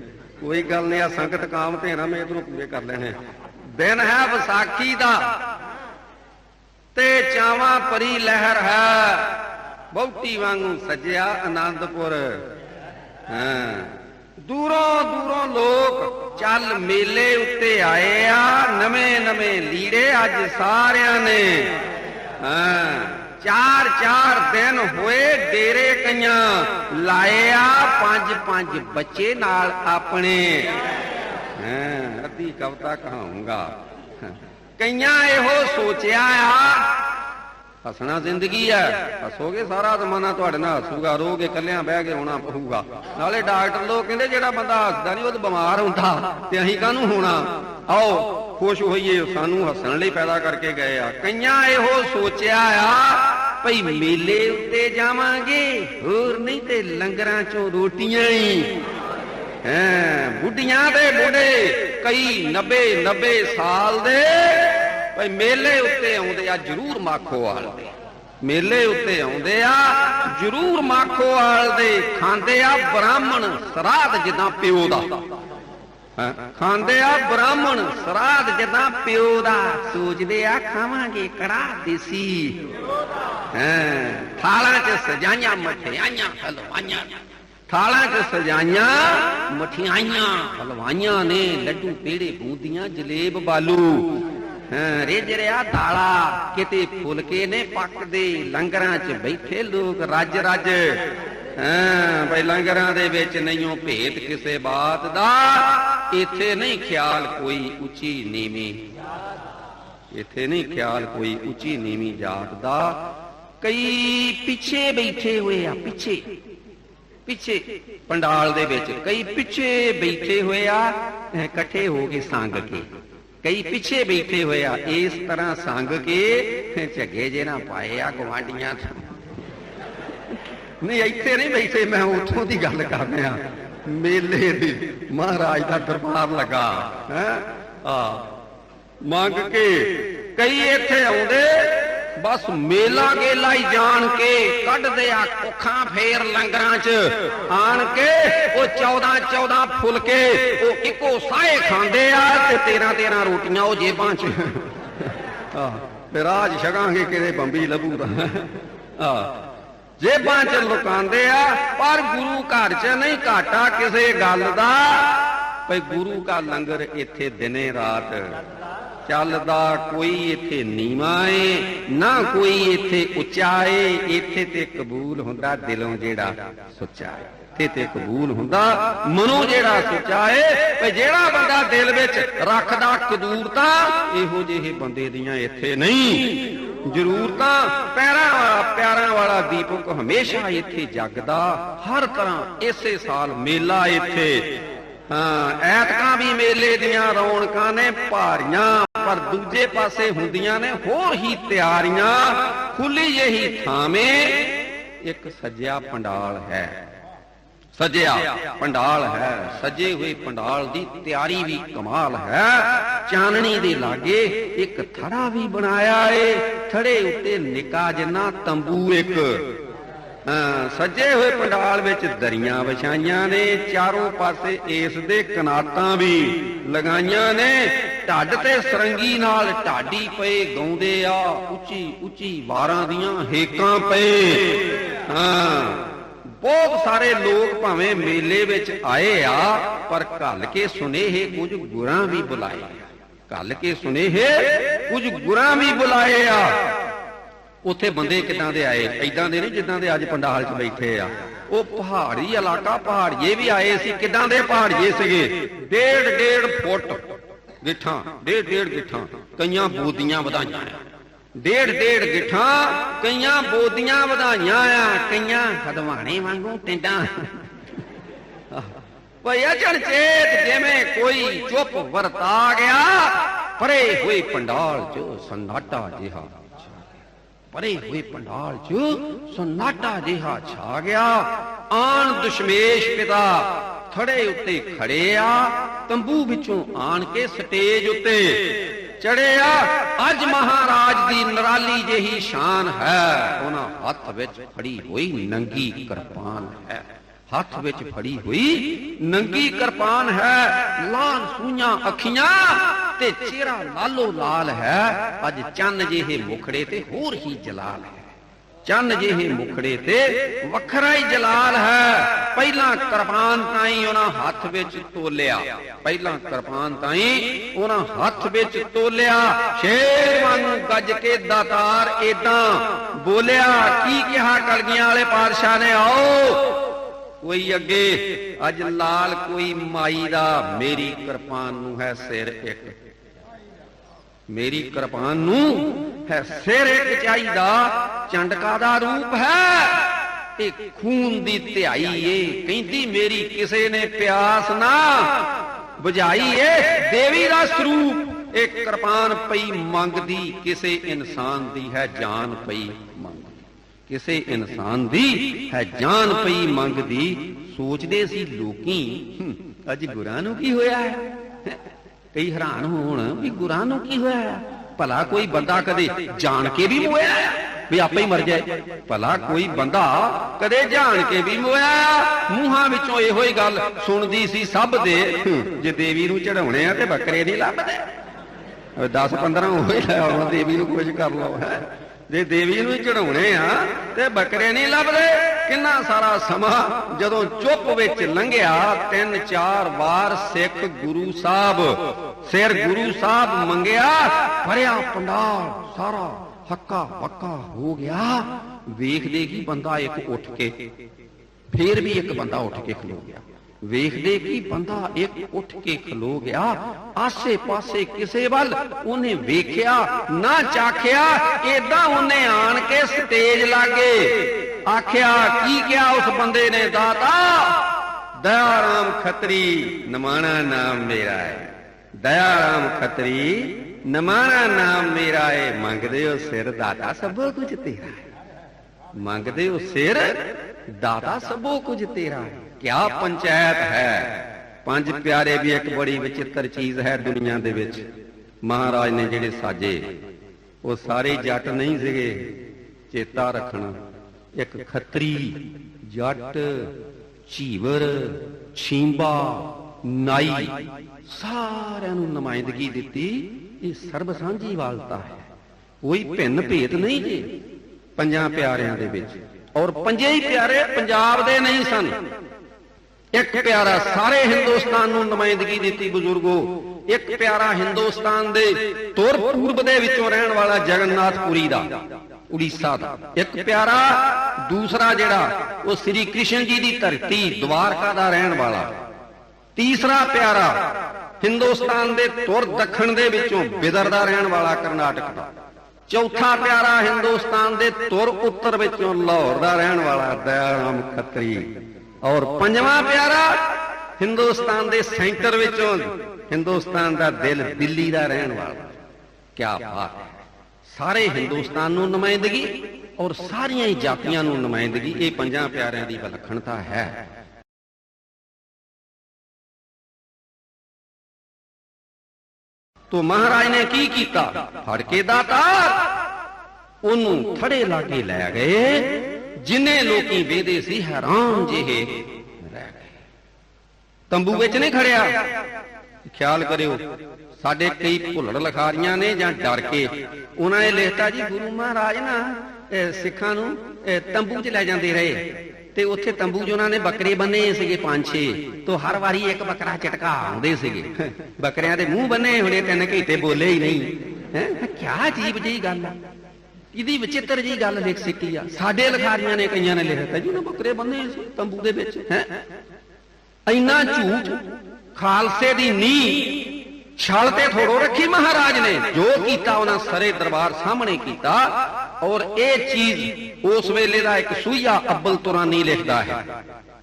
ਕੋਈ ਗੱਲ ਨਹੀਂ ਆ ਸੰਗਤ ਕਾਮ ਤੇ ਨਾ ਮੈਂ ਇਧਰੋਂ ਪੂਰੇ ਕਰ ਲੈਣੇ। ਦਿਨ ਹੈ ਵਿਸਾਖੀ ਦਾ, ਤੇ ਚਾਵਾਂ ਪਰੀ ਲਹਿਰ ਹੈ। ਬਹੁਤੀ ਵਾਂਗੂ ਸਜਿਆ ਆਨੰਦਪੁਰ। ਹਾਂ। ਦੂਰੋਂ ਦੂਰੋਂ ਲੋਕ ਚੱਲ ਮੇਲੇ ਉੱਤੇ ਆਏ ਆ, ਨਵੇਂ ਨਵੇਂ ਲੀੜੇ ਅੱਜ ਸਾਰਿਆਂ ਨੇ। ਹਾਂ, ਚਾਰ ਚਾਰ ਦਿਨ ਹੋਏ ਡੇਰੇ ਕਈਆਂ ਲਾਏ ਆ, ਪੰਜ ਪੰਜ ਬੱਚੇ ਨਾਲ ਆਪਣੇ। ਹਾਂ, ਅੱਧੀ ਕਵਤਾ ਕਹਾਉਂਗਾ। ਕਈਆਂ ਇਹੋ ਸੋਚਿਆ ਆ ਹੱਸਣਾ ਜ਼ਿੰਦਗੀ ਹੈ ਹੱਸੋਗੇ ਸਾਰਾ ਜ਼ਮਾਨਾ ਤੁਹਾਡੇ ਨਾਲ ਹੱਸੂਗਾ, ਰੋਗੇ ਇਕੱਲਿਆਂ ਬਹਿ ਕੇ ਹੋਣਾ ਪਊਗਾ। ਨਾਲੇ ਡਾਕਟਰ ਲੋਕ ਕਹਿੰਦੇ ਜਿਹੜਾ ਬੰਦਾ ਹੱਸਦਾ ਨਹੀਂ ਉਹ ਤਾਂ ਬਿਮਾਰ ਹੁੰਦਾ ਤੇ ਅਸੀਂ ਕਾਹਨੂੰ ਹੋਣਾ? ਆਓ, ਖੁਸ਼ ਹੋਈਏ, ਸਾਨੂੰ ਹੱਸਣ ਲਈ ਪੈਦਾ ਕਰਕੇ ਗਏ ਆ। ਕਈਆਂ ਇਹੋ ਸੋਚਿਆ ਆ, ਭਈ ਮੇਲੇ ਉੱਤੇ ਜਾਵਾਂਗੇ, ਹੋਰ ਨਹੀਂ ਤੇ ਲੰਗਰਾਂ ਚੋਂ ਰੋਟੀਆਂ ਹੀ ਹੈਂ, ਬੁੱਢੀਆਂ ਦੇ ਬੁੱਢੇ ਕਈ 90 90 ਸਾਲ ਦੇ ਭਈ ਮੇਲੇ ਉੱਤੇ ਆਉਂਦੇ ਆ, ਜਰੂਰ ਮਾਖੋਵਾਲ ਦੇ। ਮੇਲੇ ਉੱਤੇ ਆਉਂਦੇ ਆ, ਜਰੂਰ ਮਾਖੋਵਾਲ ਦੇ। ਖਾਂਦੇ ਆ ਬ੍ਰਾਹਮਣ ਸਰਾਧ ਜਿੱਦਾਂ ਪਿਓ ਦਾ। ਖਾਂਦੇ ਆ ਬ੍ਰਾਹਮਣ ਸਰਾਧ ਜਿੱਦਾਂ ਪਿਓ ਦਾ। ਸੋਚਦੇ ਆ, ਖਾਵਾਂਗੇ ਕੜਾ ਦੇਸੀ। ਹੈਂ? ਥਾਲਾਂ 'ਚ ਸਜਾਈਆਂ ਮਠਿਆਈਆਂ, ਹਲਵਾਈਆਂ। ਥਾਲਾਂ 'ਚ ਸਜਾਈਆਂ ਮਠਿਆਈਆਂ, ਹਲਵਾਈਆਂ ਨੇ ਲੱਡੂ, ਪੇੜੇ ਬੂੰਦੀਆਂ, ਜਲੇਬ ਬਾਲੂ। ਰਿਜ ਰਿਆ ਦਾਲਾ। ਕਿਤੇ ਫੁਲਕੇ ਨੇ ਪੱਕਦੇ ਲੰਗਰਾਂ 'ਚ ਬੈਠੇ ਲੋਕ ਰੱਜ ਰੱਜ। ਹਾਂ, ਬਈ ਲੰਗਰਾਂ ਦੇ ਵਿੱਚ ਨਹੀਂਓ ਭੇਤ ਕਿਸੇ ਬਾਤ ਦਾ। ਇੱਥੇ ਨਹੀਂ ਖਿਆਲ ਕੋਈ ਉੱਚੀ ਨੀਵੀਂ। ਇੱਥੇ ਨਹੀਂ ਖਿਆਲ ਕੋਈ ਉੱਚੀ ਨੀਵੀਂ ਜਾਤ ਦਾ। ਕਈ ਪਿੱਛੇ ਬੈਠੇ ਹੋਏ ਆ, ਪਿੱਛੇ। ਪਿੱਛੇ ਪੰਡਾਲ ਦੇ ਵਿੱਚ ਕਈ ਪਿੱਛੇ ਬੈਠੇ ਹੋਏ ਆ, ਇਕੱਠੇ ਹੋ ਕੇ ਸੰਗ ਕੇ। ਕਈ ਪਿੱਛੇ ਬੈਠੇ ਹੋਏ ਇਸ ਤਰ੍ਹਾਂ ਸੰਗ ਕੇ ਝੱਗੇ ਜੇ ਨਾ ਪਾਏ ਆ ਗਵਾਂਡੀਆਂ ਨਹੀਂ, ਇੱਥੇ ਨਹੀਂ ਬੈਠੇ, ਮੈਂ ਉੱਥੋਂ ਦੀ ਗੱਲ ਕਰ ਰਿਹਾ। ਮੇਲੇ ਦੀ, ਮਹਾਰਾਜ ਦਾ ਦਰਬਾਰ ਲੱਗਾ, ਹੈ? ਆ, ਮੰਗ ਕੇ ਕਈ ਇੱਥੇ ਆਉਂਦੇ ਬਸ ਮੇਲਾ ਗੇਲਾ ਹੀ ਜਾਣ ਕੇ ਕੱਢਦੇ ਆ ਕੁੱਖਾਂ ਫੇਰ ਲੰਗਰਾਂ 'ਚ। ਆਣ ਕੇ ਉਹ 14 14 ਫੁਲਕੇ ਉਹ ਇੱਕੋ ਸਾਏ ਖਾਂਦੇ ਆ ਤੇ 13 13 ਰੋਟੀਆਂ ਉਹ ਜੇਬਾਂ 'ਚ। ਆ ਤੇ ਰਾਜ ਛਕਾਂਗੇ ਕਿਤੇ ਬੰਬੀ ਲੱਭੂ ਤਾਂ। ਆ ਜੇਬਾਂ 'ਚ ਲੁਕਾਉਂਦੇ ਆ, ਪਰ ਗੁਰੂ ਘਰ 'ਚ ਨਹੀਂ ਘਾਟਾ ਕਿਸੇ ਗੱਲ ਦਾ। ਭਈ ਗੁਰੂ ਦਾ ਲੰਗਰ ਇੱਥੇ ਦਿਨੇ ਰਾਤ ਚੱਲਦਾ ਕੋਈ ਇੱਥੇ ਨੀਵਾ ਏ, ਨਾ ਕੋਈ ਇੱਥੇ ਉੱਚਾ ਏ। ਇੱਥੇ ਤੇ ਕਬੂਲ ਹੁੰਦਾ ਦਿਲੋਂ ਜਿਹੜਾ ਸੁੱਚਾ ਏ। ਤੇ ਤੇ ਕਬੂਲ ਹੁੰਦਾ ਮਨੋਂ ਜਿਹੜਾ ਸੁੱਚਾ ਏ ਭਈ ਜਿਹੜਾ ਬੰਦਾ ਦਿਲ ਵਿੱਚ ਰੱਖਦਾ ਕਦੂਰਤਾ ਇਹੋ ਜਿਹੇ ਬੰਦੇ ਦੀਆਂ ਇੱਥੇ ਨਹੀਂ। ਜ਼ਰੂਰਤਾਂ ਪੈਰਾਂ ਵਾਲਾ, ਪਿਆਰਾਂ ਵਾਲਾ ਦੀਪਕ ਹਮੇਸ਼ਾ ਇੱਥੇ ਜਗਦਾ, ਹਰ ਤਰ੍ਹਾਂ ਇਸੇ ਸਾਲ ਮੇਲਾ ਇੱਥੇ। ਹਾਂ, ਐਤਕਾਂ ਵੀ ਮੇਲੇ ਦੀਆਂ ਰੌਣਕਾਂ ਨੇ, ਭਾਰੀਆਂ ਪਰ ਦੂਜੇ ਪਾਸੇ ਹੁੰਦੀਆਂ ਨੇ ਹੋਰ ਹੀ ਤਿਆਰੀਆਂ। ਖੁੱਲੀ ਜਿਹੀ ਥਾਵੇਂ ਇੱਕ ਸੱਜਿਆ ਪੰਡਾਲ ਹੈ। ਸਜਿਆ ਪੰਡਾਲ ਹੈ। ਸਜੇ ਹੋਏ ਪੰਡਾਲ ਦੀ ਤਿਆਰੀ ਵੀ ਕਮਾਲ ਹੈ। ਚਾਨਣੀ ਦੇ ਲਾਗੇ ਇੱਕ ਥੜਾ ਵੀ ਬਣਾਇਆ ਏ। ਥੜੇ ਉੱਤੇ ਨਿਕਾ ਜਿੰਨਾ ਤੰਬੂ ਇੱਕ ਸੱਜੇ ਹੋਏ ਪੰਡਾਲ ਵਿੱਚ ਦਰੀਆਂ ਵਿਛਾਈਆਂ ਨੇ, ਚਾਰੋਂ ਪਾਸੇ ਇਸ ਦੇ ਕਨਾਤਾਂ ਵੀ ਲਗਾਈਆਂ ਨੇ। ਢੱਡ ਤੇ ਸਰੰਗੀ ਨਾਲ ਢਾਡੀ ਪਏ ਗਾਉਂਦੇ ਆ, ਉੱਚੀ ਉੱਚੀ ਵਾਰਾਂ ਦੀਆਂ ਹੇਕਾਂ ਪਏ। ਹਾਂ, ਬਹੁਤ ਸਾਰੇ ਲੋਕ ਭਾਵੇਂ ਮੇਲੇ ਵਿੱਚ ਆਏ ਆ, ਪਰ ਘੱਲ ਕੇ ਸੁਨੇਹੇ ਕੁਝ ਗੁਰਾਂ ਵੀ ਬੁਲਾਏ। ਘੱਲ ਕੇ ਸੁਨੇਹੇ ਕੁਝ ਗੁਰਾਂ ਵੀ ਬੁਲਾਏ ਆ। ਉੱਥੇ ਬੰਦੇ ਕਿਦਾਂ ਦੇ ਆਏ? ਐਦਾਂ ਦੇ ਨਹੀਂ ਜਿੱਦਾਂ ਦੇ ਅੱਜ ਪੰਡਾਲ 'ਚ ਬੈਠੇ ਆ। ਉਹ ਪਹਾੜੀ ਇਲਾਕਾ, ਪਹਾੜੀਏ ਵੀ ਆਏ ਸੀ। ਕਿਦਾਂ ਦੇ ਪਹਾੜੀਏ ਸੀਗੇ? ਡੇਢ ਡੇਢ ਫੁੱਟ ਗਿੱਠਾਂ, ਡੇਢ ਡੇਢ ਗਿੱਠਾਂ, ਕਈਆਂ ਬੋਦੀਆਂ ਵਧਾਈਆਂ ਡੇਢ ਡੇਢ ਗਿੱਠਾਂ, ਕਈਆਂ ਬੋਦੀਆਂ ਵਧਾਈਆਂ ਆ, ਕਈਆਂ ਖਦਵਾਣੇ ਵਾਂਗੂ ਟਿੰਡਾਂ। ਭਈ ਅਚਣ ਚੇਤ ਜਿਵੇਂ ਕੋਈ ਚੁੱਪ ਵਰਤਾ ਗਿਆ, ਪਰੇ ਹੋਏ ਪੰਡਾਲ 'ਚ ਸੰਨਾਟਾ ਜਿਹਾ। ਪਰੇ ਹੋਏ ਪੰਡਾਲ 'ਚ ਸੰਨਾਟਾ ਜਿਹਾ ਛਾ ਗਿਆ। ਆਣ ਦੁਸ਼ਮੇਸ਼ ਪਿਤਾ ਥੜੇ ਉੱਤੇ ਖੜੇ ਆ, ਤੰਬੂ ਵਿੱਚੋਂ ਆਣ ਕੇ ਸਟੇਜ ਉੱਤੇ ਚੜਿਆ ਅੱਜ ਮਹਾਰਾਜ ਦੀ ਨਰਾਲੀ ਜਿਹੀ ਸ਼ਾਨ ਹੈ, ਉਹਨਾਂ ਹੱਥ ਵਿੱਚ ਫੜੀ ਹੋਈ ਨੰਗੀ ਕਿਰਪਾਨ ਹੈ। ਹੱਥ ਵਿੱਚ ਫੜੀ ਹੋਈ ਨੰਗੀ ਕਿਰਪਾਨ ਹੈ, ਲਾਲ ਸੂਈਆਂ ਅੱਖੀਆਂ ਤੇ ਚਿਹਰਾ ਲਾਲੋ ਲਾਲ ਹੈ। ਅੱਜ ਚੰਨ ਜਿਹੇ ਮੁਖੜੇ ਤੇ ਹੋਰ ਹੀ ਜਲਾਲ ਹੈ। ਚੰਨ ਜਿਹੇ ਮੁਖੜੇ ਤੇ ਵੱਖਰਾ ਹੀ ਜਲਾਲ ਹੈ। ਪਹਿਲਾਂ ਕਿਰਪਾਨ ਤਾਈ ਉਹਨਾਂ ਹੱਥ ਵਿੱਚ ਤੋਲਿਆ। ਪਹਿਲਾਂ ਕਿਰਪਾਨ ਤਾਈ ਉਹਨਾਂ ਹੱਥ ਵਿੱਚ ਤੋਲਿਆ। ਸ਼ੇਰ ਵਾਂਗੂ ਗੱਜ ਕੇ ਦਾਤਾਰ ਏਦਾਂ ਬੋਲਿਆ, ਕੀ ਕਿਹਾ ਕਲਗੀਆਂ ਵਾਲੇ ਪਾਤਸ਼ਾਹ ਨੇ? ਆਓ ਕੋਈ ਅੱਗੇ। ਅੱਜ ਲਾਲ ਕੋਈ ਮਾਈ ਦਾ। ਮੇਰੀ ਕਿਰਪਾਨ ਨੂੰ ਹੈ ਸਿਰ ਇੱਕ। ਮੇਰੀ ਕਿਰਪਾਨ ਨੂੰ ਹੈ ਸਿਰ ਇੱਕ ਚਾਹੀਦਾ। ਚੰਡਕਾ ਦਾ ਰੂਪ ਹੈ ਇਹ ਖੂਨ ਦੀ ਧਿਆਈ ਏ। ਕਹਿੰਦੀ, ਮੇਰੀ ਕਿਸੇ ਨੇ ਪਿਆਸ ਨਾ ਬੁਝਾਈ ਏ। ਦੇਵੀ ਦਾ ਸਰੂਪ, ਇਹ ਕਿਰਪਾਨ ਪਈ ਮੰਗਦੀ। ਕਿਸੇ ਇਨਸਾਨ ਦੀ ਹੈ ਜਾਨ ਪਈ। ਕਿਸੇ ਇਨਸਾਨ ਦੀ ਹੈ ਜਾਨ ਪਈ ਮੰਗਦੀ, ਸੋਚਦੇ ਸੀ ਲੋਕੀ ਅੱਜ ਗੁਰਾਂ ਨੂੰ ਕੀ ਹੋਇਆ ਹੈ? ਕਈ ਹੈਰਾਨ ਹੋਣ ਵੀ ਗੁਰਾਂ ਨੂੰ ਕੀ ਹੋਇਆ ਹੈ? ਭਲਾ ਕੋਈ ਬੰਦਾ ਕਦੇ ਜਾਣ ਕੇ ਵੀ ਮੋਇਆ ਵੀ ਆਪੇ ਹੀ ਮਰ ਜਾਏ। ਭਲਾ ਕੋਈ ਬੰਦਾ ਕਦੇ ਜਾਣ ਕੇ ਵੀ ਮੋਇਆ ਮੂੰਹਾਂ ਵਿੱਚੋਂ ਇਹੋ ਹੀ ਗੱਲ ਸੁਣਦੀ ਸੀ ਸਭ ਦੇ ਜੇ ਦੇਵੀ ਨੂੰ ਚੜਾਉਣੇ ਆ ਤੇ ਬੱਕਰੇ ਨਹੀਂ ਲੱਭਦੇ 10 15 ਹੋਏ ਲੈ ਦੇਵੀ ਨੂੰ ਕੁਝ ਕਰ ਲਓ, ਹੈ। ਜੇ ਦੇਵੀ ਨੂੰ ਚੜਾਉਣੇ ਆ, ਤੇ ਬੱਕਰੇ ਨਹੀਂ ਲੱਭਦੇ। ਕਿੰਨਾ ਸਾਰਾ ਸਮਾਂ ਜਦੋਂ ਚੁੱਪ ਵਿੱਚ ਲੰਘਿਆ, ਤਿੰਨ ਚਾਰ ਵਾਰ ਸਿੱਖ ਗੁਰੂ ਸਾਹਿਬ, ਸਿਰ ਗੁਰੂ ਸਾਹਿਬ ਮੰਗਿਆ, ਭਰਿਆ ਪੰਡਾਲ, ਸਾਰਾ ਹੱਕਾ ਪੱਕਾ ਹੋ ਗਿਆ। ਵੇਖਦੇ ਕੀ ਬੰਦਾ ਇੱਕ ਉੱਠ ਕੇ, ਫੇਰ ਵੀ ਇੱਕ ਬੰਦਾ ਉੱਠ ਕੇ ਖਲੋ ਗਿਆ। ਵੇਖਦੇ ਕਿ ਬੰਦਾ ਇੱਕ ਉੱਠ ਕੇ ਖਲੋ ਗਿਆ? ਆਸੇ ਪਾਸੇ ਕਿਸੇ ਵੱਲ ਉਹਨੇ ਵੇਖਿਆ, ਨਾ ਚਾਖਿਆ, ਏਦਾਂ ਉਹਨੇ ਆਣ ਕੇ ਸਟੇਜ ਲਾਗੇ। ਆਖਿਆ, ਕੀ ਕਿਹਾ ਉਸ ਬੰਦੇ ਨੇ ਦਾਤਾ? ਦਇਆ ਰਾਮ ਖੱਤਰੀ, ਨਮਾਣਾ ਨਾਮ ਮੇਰਾ ਹੈ। ਦਇਆ ਰਾਮ ਖੱਤਰੀ, ਨਮਾਣਾ ਨਾਮ ਮੇਰਾ ਹੈ। ਮੰਗਦੇ ਹੋ ਸਿਰ, ਦਾਤਾ ਸਭੋ ਕੁਝ ਤੇਰਾ ਹੈ। ਮੰਗਦੇ ਹੋ ਸਿਰ, ਦਾਤਾ ਸਭੋ ਕੁਝ ਤੇਰਾ ਹੈ। ਕਿਆ ਪੰਚਾਇਤ ਹੈ? ਪੰਜ ਪਿਆਰੇ ਵੀ ਇੱਕ ਬੜੀ ਵਿਚਿੱਤਰ ਚੀਜ਼ ਹੈ ਦੁਨੀਆ ਦੇ ਵਿੱਚ। ਮਹਾਰਾਜ ਨੇ ਜਿਹੜੇ ਸਾਜੇ, ਉਹ ਸਾਰੇ ਜੱਟ ਨਹੀਂ ਸੀਗੇ, ਚੇਤਾ ਰੱਖਣਾ। ਇੱਕ ਖੱਤਰੀ ਜੱਟ, ਝੀਵਰ, ਛੀਂਬਾ, ਨਾਈ, ਸਾਰਿਆਂ ਨੂੰ ਨੁਮਾਇੰਦਗੀ ਦਿੱਤੀ, ਇਹ ਸਰਬ ਸਾਂਝੀ ਵਾਲਤਾ ਹੈ। ਕੋਈ ਭਿੰਨ ਭੇਤ ਨਹੀਂ ਜੀ, ਪੰਜਾਂ ਪਿਆਰਿਆਂ ਦੇ ਵਿੱਚ। ਔਰ ਪੰਜੇ ਹੀ ਪਿਆਰੇ ਪੰਜਾਬ ਦੇ ਨਹੀਂ ਸਨ। ਇੱਕ ਪਿਆਰਾ ਸਾਰੇ ਹਿੰਦੁਸਤਾਨ ਨੂੰ ਨੁਮਾਇੰਦਗੀ ਦਿੱਤੀ ਬਜ਼ੁਰਗੋ। ਇੱਕ ਪਿਆਰਾ ਹਿੰਦੁਸਤਾਨ ਦੇ ਤੁਰ ਪੂਰਬ ਦੇ ਵਿੱਚੋਂ ਰਹਿਣ ਵਾਲਾ ਜਗਨਨਾਥਪੁਰੀ ਦਾ, ਉੜੀਸਾ ਦਾ। ਇੱਕ ਪਿਆਰਾ ਦੂਸਰਾ ਜਿਹੜਾ, ਉਹ ਸ੍ਰੀ ਕ੍ਰਿਸ਼ਨ ਜੀ ਦੀ ਧਰਤੀ ਦਵਾਰਕਾ ਦਾ ਰਹਿਣ ਵਾਲਾ। ਤੀਸਰਾ ਪਿਆਰਾ ਹਿੰਦੁਸਤਾਨ ਦੇ ਤੁਰ ਦੱਖਣ ਦੇ ਵਿੱਚੋਂ ਬਿਦਰ ਦਾ ਰਹਿਣ ਵਾਲਾ ਕਰਨਾਟਕ ਦਾ। ਚੌਥਾ ਪਿਆਰਾ ਹਿੰਦੁਸਤਾਨ ਦੇ ਤੁਰ ਉੱਤਰ ਵਿੱਚੋਂ ਲਾਹੌਰ ਦਾ ਰਹਿਣ ਵਾਲਾ ਦਇਆਰਾਮ ਖੱਤਰੀ। ਔਰ ਪੰਜਵਾਂ ਪਿਆਰਾ ਹਿੰਦੁਸਤਾਨ ਦੇ ਸੈਂਟਰ ਵਿੱਚੋਂ ਹਿੰਦੁਸਤਾਨ ਦਾ ਦਿਲ ਦਿੱਲੀ ਦਾ ਰਹਿਣ ਵਾਲਾ। ਕੀ ਬਾਤ ਹੈ। ਸਾਰੇ ਹਿੰਦੁਸਤਾਨ ਨੂੰ ਨੁਮਾਇੰਦਗੀ ਔਰ ਸਾਰੀਆਂ ਹੀ ਜਾਤੀਆਂ ਨੂੰ ਨੁਮਾਇੰਦਗੀ, ਇਹ ਪੰਜਾਂ ਪਿਆਰਿਆਂ ਦੀ ਵਿਲੱਖਣਤਾ ਹੈ। ਤੋ ਮਹਾਰਾਜ ਨੇ ਕੀ ਕੀਤਾ? ਫੜ ਕੇ ਦਾਤਾਰ ਉਹਨੂੰ ਥੜੇ ਲਾ ਕੇ ਲੈ ਗਏ। ਜਿੰਨੇ ਲੋਕੀ ਵੇਦੇ ਸੀ ਹੈਰਾਨ ਜਿਹੇ, ਰਹਿ ਗਏ। ਤੰਬੂ ਵਿੱਚ ਨਹੀਂ ਖੜਿਆ। ਖਿਆਲ ਕਰਿਓ, ਸਾਡੇ ਕਈ ਭੁੱਲੜ ਲਖਾਰੀਆਂ ਨੇ ਜਾਂ ਡਰ ਕੇ, ਉਹਨਾਂ ਨੇ ਲਿਖਤਾ ਜੀ, ਗੁਰੂ ਮਹਾਰਾਜ ਨਾ ਸਿੱਖਾਂ ਨੂੰ ਤੰਬੂ 'ਚ ਲੈ ਜਾਂਦੇ ਰਹੇ। ਤੇ ਉੱਥੇ ਤੰਬੂ 'ਚ ਉਹਨਾਂ ਨੇ ਬੱਕਰੇ ਬੰਨੇ ਸੀਗੇ ਪੰਜ ਛੇ ਤੋਂ ਹਰ ਵਾਰੀ ਇੱਕ ਬੱਕਰਾ ਚਟਕਾ ਆਉਂਦੇ ਸੀਗੇ। ਬੱਕਰਿਆਂ ਦੇ ਮੂੰਹ ਬੰਨੇ ਹੋਣੇ, ਤਿੰਨ ਘੰਟੇ ਬੋਲੇ ਹੀ ਨਹੀਂ। ਹੈ? ਕੀ ਅਜੀਬ ਜਿਹੀ ਗੱਲ ਆ। ਇਹਦੀ ਵਿਚਿੱਤਰ ਜੀ ਗੱਲ ਲਿਖ ਸਿੱਟੀ ਆ। ਸਾਡੇ ਲਖਾਰੀਆਂ ਨੇ ਕਈਆਂ ਨੇ ਲਿਖਤਾ ਜੀ, ਉਹਨਾਂ ਬੱਕਰੇ ਬੰਨੇ ਸੀ ਤੰਬੂ ਦੇ ਵਿੱਚ, ਹੈ? ਇੰਨਾ ਝੂਠ ਖਾਲਸੇ ਦੀ ਨੀ ਛਲ ਤੇ ਥੋੜੋ ਰੱਖੀ ਮਹਾਰਾਜ ਨੇ, ਜੋ ਕੀਤਾ ਉਹਨਾਂ ਸਰੇ ਦਰਬਾਰ ਸਾਹਮਣੇ ਕੀਤਾ, ਔਰ ਇਹ ਚੀਜ਼ ਉਸ ਵੇਲੇ ਦਾ ਇੱਕ ਸੂਈਆ ਅব্ਬਲ ਤੁਰਾਨੀ ਲਿਖਦਾ ਹੈ।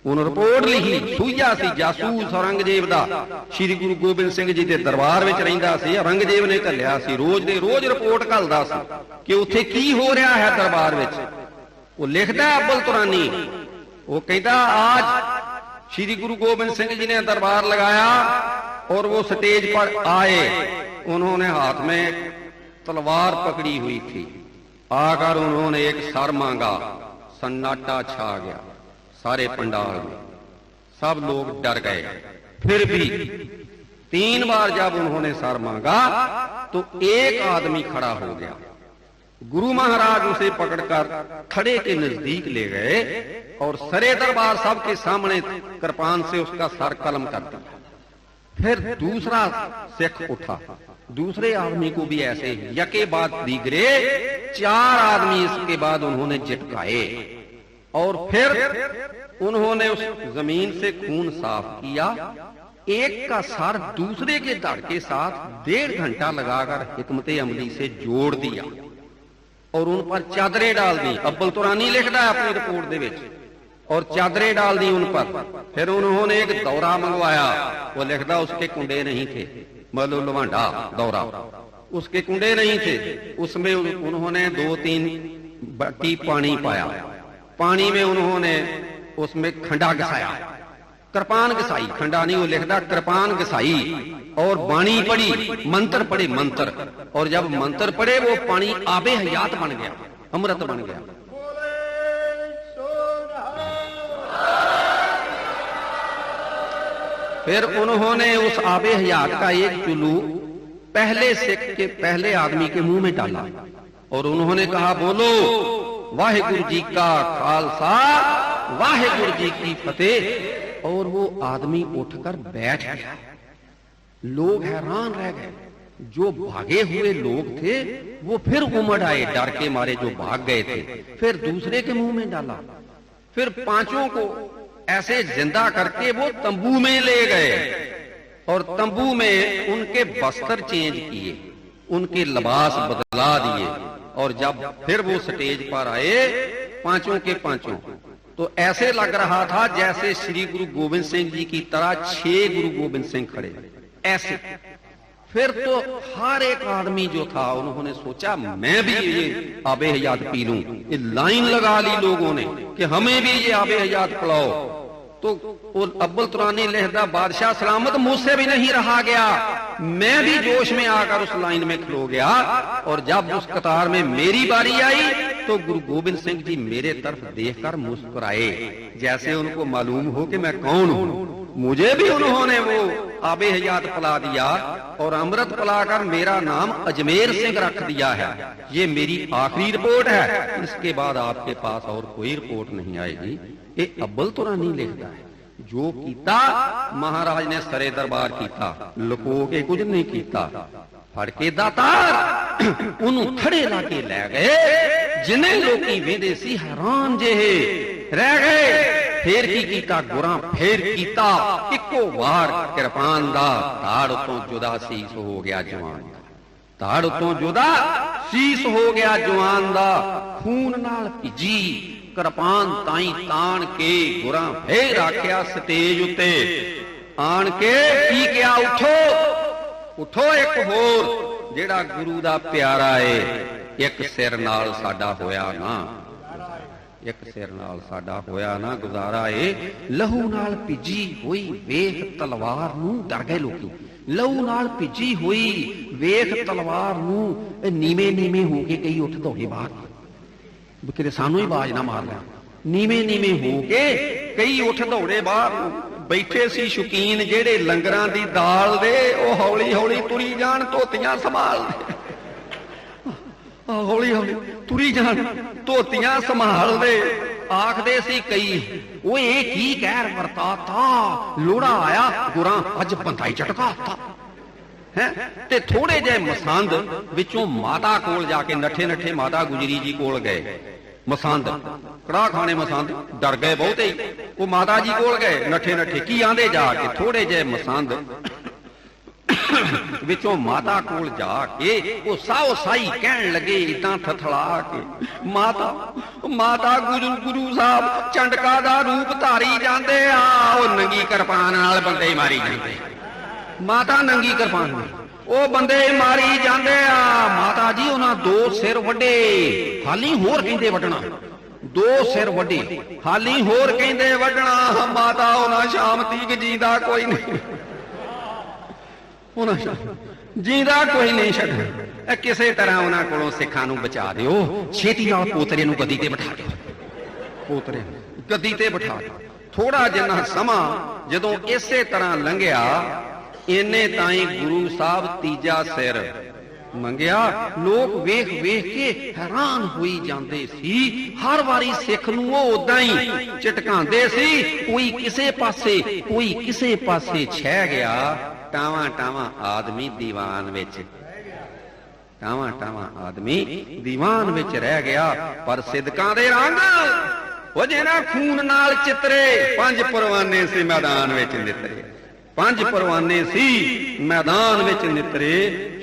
ਉਹਨੂੰ ਰਿਪੋਰਟ ਲਿਖੀ ਸੂਝਾ ਸੀ ਜਾਸੂ ਔਰੰਗਜ਼ੇਬ ਦਾ। ਸ੍ਰੀ ਗੁਰੂ ਗੋਬਿੰਦ ਸਿੰਘ ਜੀ ਦੇ ਦਰਬਾਰ ਵਿੱਚ ਰਹਿੰਦਾ ਸੀ। ਔਰੰਗਜ਼ੇਬ ਨੇ ਘੱਲਿਆ ਸੀ। ਰੋਜ਼ ਦੇ ਰੋਜ਼ ਰਿਪੋਰਟ ਘੱਲਦਾ ਸੀ ਕਿ ਉੱਥੇ ਕੀ ਹੋ ਰਿਹਾ ਹੈ ਦਰਬਾਰ ਵਿੱਚ। ਉਹ ਲਿਖਦਾ ਅਬਲ ਤੁਰਾਨੀ। ਉਹ ਕਹਿੰਦਾ, ਆਜ ਸ੍ਰੀ ਗੁਰੂ ਗੋਬਿੰਦ ਸਿੰਘ ਜੀ ਨੇ ਦਰਬਾਰ ਲਗਾਇਆ ਔਰ ਉਹ ਸਟੇਜ ਪਰ ਆਏ। ਉਹਨਾਂ ਨੇ ਹੱਥ ਤਲਵਾਰ ਪਕੜੀ ਹੋਈ हुई थी आकर उन्होंने ਇੱਕ ਸਰ मांगा सन्नाटा ਛਾ ਗਿਆ। سارے پنڈال میں سب لوگ ڈر گئے پھر بھی تین بار جب انہوں نے سر مانگا تو ایک آدمی کھڑا ہو گیا گرو مہاراج اسے پکڑ کر کھڑے کے نزدیک لے گئے اور سرے دربار سب کے سامنے کرپان سے اس کا سر قلم کر دیا پھر دوسرا سکھ اٹھا دوسرے آدمی کو بھی ایسے ہی یکے بعد دیگرے چار آدمی اس کے بعد انہوں نے جٹکائے اور پھر انہوں نے اس زمین سے خون صاف کیا، ایک کا سر دوسرے کے دڑ کے ساتھ ڈیڑھ گھنٹہ لگا کر حکمت عملی سے جوڑ دیا اور ان پر چادریں ڈال دی ابل تورانی لکھتا ہے اپنی رپورٹ دے وچ۔ اور چادریں ڈال دی ان پر۔ پھر انہوں نے ایک دورہ منگوایا۔ وہ لکھتا اس کے کنڈے نہیں تھے۔ ملو لوانڈا، دورہ۔ اس کے کنڈے نہیں تھے۔ اس میں انہوں نے دو تین بٹی پانی پایا۔ پانی میں انہوں نے اس میں کھنڈا گسایا کرپان گسائی کھنڈا نہیں، وہ لکھتا کرپان گسائی اور بانی پڑی، منتر پڑے منتر۔ اور جب منتر پڑے، وہ پانی آبے حیات بن گیا، امرت بن گیا۔ پھر انہوں نے اس آب حیات کا ایک چلو پہلے سکھ کے پہلے آدمی کے منہ میں ڈالا۔ اور انہوں نے کہا، بولو واحر جی کا خالصہ واحر جی کی فتح۔ اور وہ آدمی اٹھ کر بیٹھ گیا۔ لوگ حیران رہ گئے۔ جو بھاگے ہوئے لوگ تھے، وہ پھر امڑ آئے، ڈر کے مارے جو بھاگ گئے تھے۔ پھر دوسرے کے منہ میں ڈالا۔ پھر پانچوں کو ایسے زندہ کر کے وہ تمبو میں لے گئے۔ اور تمبو میں ان کے بستر چینج کیے، ان کے لباس بدلا دیے۔ اور جب پھر وہ سٹیج پر آئے، پانچوں کے پانچوں۔ تو ایسے لگ رہا تھا جیسے شری گرو گوبند سنگھ جی کی طرح چھ گرو گوبند سنگھ کھڑے۔ ایسے۔ پھر تو ہر ایک آدمی جو تھا، انہوں نے سوچا، میں بھی یہ آب حیات پی لوں۔ یہ لائن لگا لی لوگوں نے کہ ہمیں بھی یہ آب حیات پلاؤ۔ تو ابل ترانی لہدہ بادشاہ سلامت مجھ سے بھی نہیں رہا گیا۔ میں بھی جوش میں آ کر اس لائن میں کھلو گیا اور جب اس قطار میں میری باری آئی تو گرو گوبن سنگھ جی میرے طرف دیکھ کر مسکرائے۔ جیسے ان کو معلوم ہو کہ میں کون ہوں۔ مجھے بھی انہوں نے وہ آب حیات پلا دیا اور امرت پلا کر میرا نام اجمیر سنگھ رکھ دیا ہے۔ یہ میری آخری رپورٹ ہے۔ اس کے بعد آپ کے پاس اور کوئی رپورٹ نہیں آئے گی۔ ਇਹ ਅਬਲ ਤੁਰਾ ਨਹੀਂ ਲਿਖਦਾ ਹੈ। ਜੋ ਕੀਤਾ, ਮਹਾਰਾਜ ਨੇ ਸਰੇ ਦਰਬਾਰ ਕੀਤਾ, ਲੁਕੋ ਕੇ ਕੁਝ ਨਹੀਂ ਕੀਤਾ। ਫੜ ਕੇ ਦਾਤਾਰ ਉਹਨੂੰ ਖੜੇ ਲਾ ਕੇ ਲੈ ਗਏ, ਜਿਨੇ ਲੋਕੀ ਵੇਂਦੇ ਸੀ ਹੈਰਾਨ ਜਿਹੇ, ਰਹਿ ਗਏ। ਫੇਰ ਕੀ ਕੀਤਾ, ਗੁਰਾਂ ਫੇਰ ਕੀਤਾ, ਇੱਕੋ ਵਾਰ ਕਿਰਪਾਨ ਦਾ ਧਾੜ ਤੋਂ ਜੁਦਾ ਸੀਸ ਹੋ ਗਿਆ ਜਵਾਨ ਧਾੜ ਤੋਂ ਜੁਦਾ ਸੀਸ ਹੋ ਗਿਆ ਜਵਾਨ ਦਾ, ਖੂਨ ਨਾਲ ਭਿੱਜੀ। ਕਿਰਪਾਨ ਤਾਈ ਤਾਣ ਕੇ ਗੁਰਾਂ ਫੇਰ ਆਖਿਆ ਸਟੇਜ ਉੱਤੇ। ਆਣ ਕੇ ਕੀ ਕਿਹਾ? ਉਠੋ। ਉਠੋ ਇੱਕ ਹੋਰ, ਜਿਹੜਾ ਗੁਰੂ ਦਾ ਪਿਆਰਾ ਏ। ਇੱਕ ਸਿਰ ਨਾਲ ਸਾਡਾ ਹੋਇਆ ਨਾ। ਇੱਕ ਸਿਰ ਨਾਲ ਸਾਡਾ ਹੋਇਆ ਨਾ ਗੁਜ਼ਾਰਾ ਏ। ਲਹੂ ਨਾਲ ਭਿੱਜੀ ਹੋਈ ਵੇਖ ਤਲਵਾਰ ਨੂੰ ਡਰ ਗਏ ਲੋਕੀ। ਲਹੂ ਨਾਲ ਭਿੱਜੀ ਹੋਈ ਵੇਖ ਤਲਵਾਰ ਨੂੰ ਨੀਵੇਂ ਨੀਵੇਂ ਹੋ ਕੇ ਕਈ ਉੱਠ ਦੌੜੇ ਬਾਹਰ। ਵੀ ਕਿਤੇ ਸਾਨੂੰ ਹੀ ਬਾਜ ਨਾ ਮਾਰ ਲੈ ਨੀਵੇਂ ਨੀਵੇਂ ਹੋ ਕੇ ਕਈ ਉੱਠ ਦੌੜੇ ਬਾਹਰ ਬੈਠੇ ਸੀ ਸ਼ੁਕੀਨ ਜਿਹੜੇ ਲੰਗਰਾਂ ਦੀ ਦਾਲ ਦੇ, ਉਹ ਹੌਲੀ ਹੌਲੀ ਤੁਰੀ ਜਾਣ, ਧੋਤੀਆਂ ਸੰਭਾਲਦੇ ਹੌਲੀ ਹੌਲੀ ਤੁਰੀ ਜਾਣ, ਧੋਤੀਆਂ ਸੰਭਾਲਦੇ ਆਖਦੇ ਸੀ ਕਈ, ਓਏ ਇਹ ਕੀ ਕਹਿਰ ਵਰਤਾਤਾ ਲੋੜਾ ਆਇਆ, ਗੁਰਾਂ, ਅੱਜ ਬੰਦਾ ਹੀ ਝਟਕਾਤਾ ਹੈ? ਤੇ ਥੋੜੇ ਜੇ ਮਸੰਦ ਵਿੱਚੋਂ ਮਾਤਾ ਕੋਲ ਜਾ ਕੇ ਨੱਠੇ ਨੱਠੇ ਮਾਤਾ ਗੁਜਰੀ ਜੀ ਕੋਲ ਗਏ। ਮਸੰਦ। ਕੜਾ ਖਾਣੇ ਮਸੰਦ। ਡਰ ਗਏ ਬਹੁਤੇ। ਹੀ ਉਹ ਮਾਤਾ ਜੀ ਕੋਲ ਗਏ। ਨੱਠੇ ਨੱਠੇ ਕੀ ਆਂਦੇ ਜਾ ਕੇ? ਥੋੜੇ ਜੇ ਮਸੰਦ। ਵਿੱਚੋਂ ਮਾਤਾ ਕੋਲ ਜਾ ਕੇ ਉਹ ਸਾਓ ਸਾਈ ਕਹਿਣ ਲੱਗੇ ਇਦਾਂ ਥਥਲਾ ਕੇ। ਮਾਤਾ ਮਾਤਾ ਗੁਰੂ ਗੁਰੂ ਸਾਹਿਬ, ਚੰਡਕਾ ਦਾ ਰੂਪ ਧਾਰੀ ਜਾਂਦੇ ਆ। ਉਹ ਨੰਗੀ ਕਿਰਪਾਨ ਨਾਲ ਬੰਦੇ ਮਾਰੀ ਜਾਂਦੇ। ਮਾਤਾ ਨੰਗੀ ਕਿਰਪਾਨ ਨਾਲ। ਉਹ ਬੰਦੇ ਮਾਰੀ ਜਾਂਦੇ ਆ। ਮਾਤਾ ਜੀ, ਉਹਨਾਂ ਦੋ ਸਿਰ ਵੱਡੇ ਹਾਲੀ ਹੋਰ ਕਹਿੰਦੇ ਵੱਢਣਾ। ਦੋ ਸਿਰ ਵੱਡੇ ਹਾਲੀ ਹੋਰ ਕਹਿੰਦੇ ਵੱਢਣਾ। ਮਾਤਾ, ਉਹਨਾਂ ਸ਼ਾਮ ਤੀਕ ਜੀਂਦਾ ਕੋਈ ਨਹੀਂ। ਉਹਨਾਂ ਜੀਂਦਾ ਕੋਈ ਨਹੀਂ ਛੱਡਣਾ ਇਹ ਕਿਸੇ ਤਰ੍ਹਾਂ ਉਹਨਾਂ ਕੋਲੋਂ ਸਿੱਖਾਂ ਨੂੰ ਬਚਾ ਦਿਓ। ਛੇਤੀ ਨਾਲ ਪੋਤਰੇ ਨੂੰ ਗੱਦੀ ਤੇ ਬਿਠਾ ਦਿਓ। ਪੋਤਰੇ ਗੱਦੀ ਤੇ ਬਿਠਾ ਦਿਓ। ਥੋੜਾ ਜਿਹਾ ਸਮਾਂ ਜਦੋਂ ਇਸੇ ਤਰ੍ਹਾਂ ਲੰਘਿਆ ਇੰਨੇ ਤਾਈਂ ਗੁਰੂ ਸਾਹਿਬ ਤੀਜਾ ਸਿਰ ਮੰਗਿਆ। ਲੋਕ ਵੇਖ ਵੇਖ ਕੇ ਹੈਰਾਨ ਹੋਈ ਜਾਂਦੇ ਸੀ। ਹਰ ਵਾਰੀ ਸਿੱਖ ਨੂੰ ਉਹ ਉਦਾਂ ਹੀ ਚਟਕਾਉਂਦੇ ਸੀ। ਕੋਈ ਕਿਸੇ ਪਾਸੇ, ਕੋਈ ਕਿਸੇ ਪਾਸੇ ਛਹਿ ਗਿਆ। ਟਾਵਾਂ ਟਾਵਾਂ ਆਦਮੀ ਦੀਵਾਨ ਵਿੱਚ। ਟਾਵਾਂ ਟਾਵਾਂ ਆਦਮੀ ਦੀਵਾਨ ਵਿੱਚ ਰਹਿ ਗਿਆ। ਪਰ ਸਿਦਕਾਂ ਦੇ ਰੰਗ ਉਹ ਜਿਹੜਾ ਖੂਨ ਨਾਲ ਚਿੱਤਰੇ, ਪੰਜ ਪਰਵਾਨੇ ਸੀ ਮੈਦਾਨ ਵਿੱਚ ਨਿਤਰੇ। ਪੰਜ ਪਰਵਾਨੇ ਸੀ। ਮੈਦਾਨ ਵਿੱਚ ਨਿਤਰੇ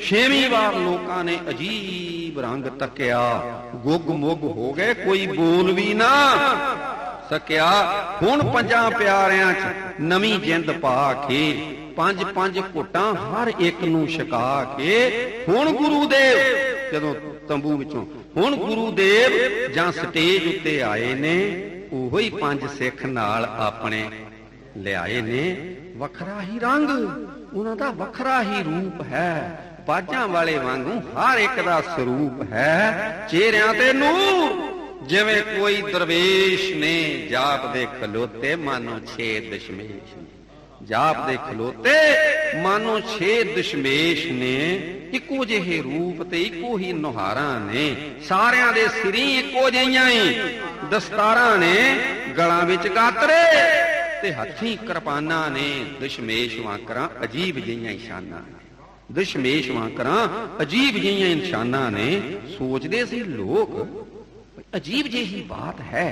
ਛੇਵੀਂ ਵਾਰ ਲੋਕਾਂ ਨੇ ਅਜੀਬ ਰੰਗ ਤੱਕਿਆ। ਗੁੱਗ ਮੁੱਗ ਹੋ ਗਏ, ਕੋਈ ਬੋਲ ਵੀ ਨਾ ਸਕਿਆ। ਹੁਣ ਪੰਜਾਂ ਪਿਆਰਿਆਂ 'ਚ ਨਵੀਂ ਜਿੰਦ ਪਾ ਕੇ ਪੰਜ ਪੰਜ ਘੁੱਟਾਂ ਹਰ ਇੱਕ ਨੂੰ ਛਕਾ ਕੇ ਹੁਣ ਗੁਰੂ ਦੇਵ ਜਦੋਂ ਤੰਬੂ ਵਿੱਚੋਂ ਹੁਣ ਗੁਰੂ ਦੇਵ ਜਾਂ ਸਟੇਜ ਉੱਤੇ ਆਏ ਨੇ, ਉਹੋ ਹੀ ਪੰਜ ਸਿੱਖ ਨਾਲ ਆਪਣੇ ਲਿਆਏ ਨੇ। ਵੱਖਰਾ ਹੀ ਰੰਗ। ਉਹਨਾਂ ਦਾ ਵੱਖਰਾ ਹੀ ਰੂਪ ਹੈ। ਬਾਜਾਂ ਵਾਲੇ ਵਾਂਗੂ ਹਰ ਇੱਕ ਦਾ ਸਰੂਪ ਹੈ। ਚਿਹਰਿਆਂ ਤੇ ਨੂਰ। ਜਿਵੇਂ ਕੋਈ ਦਰਵੇਸ਼ ਨੇ ਜਾਪ ਦੇ ਖਲੋਤੇ, ਮਾਨੋ ਛੇ ਦਸ਼ਮੇਸ਼ ਨੇ। ਜਾਪ ਦੇ ਖਲੋਤੇ, ਮਾਨੋ ਛੇ ਦਸ਼ਮੇਸ਼ ਨੇ। ਇੱਕੋ ਜਿਹੇ ਰੂਪ ਤੇ ਇੱਕੋ ਹੀ ਨੁਹਾਰਾਂ ਨੇ। ਸਾਰਿਆਂ ਦੇ ਸਿਰੀ ਇੱਕੋ ਜਿਹੀਆਂ ਹੀ ਦਸਤਾਰਾਂ ਨੇ, ਗਲਾਂ ਵਿੱਚ ਗਾਤਰੇ ਤੇ ਹੱਥੀਂ ਕਿਰਪਾਨਾਂ ਨੇ ਦੁਸ਼ਮੇਸ਼ ਵਾਂਕਰਾਂ ਅਜੀਬ ਜਿਹੀਆਂ ਨਿਸ਼ਾਨਾਂ ਦੁਸ਼ਮੇਸ਼ ਵਾਂਕਰਾਂ ਅਜੀਬ ਜਿਹੀਆਂ ਨਿਸ਼ਾਨਾਂ ਨੇ। ਸੋਚਦੇ ਸੀ ਲੋਕ ਅਜੀਬ ਜਿਹੀ ਬਾਤ ਹੈ,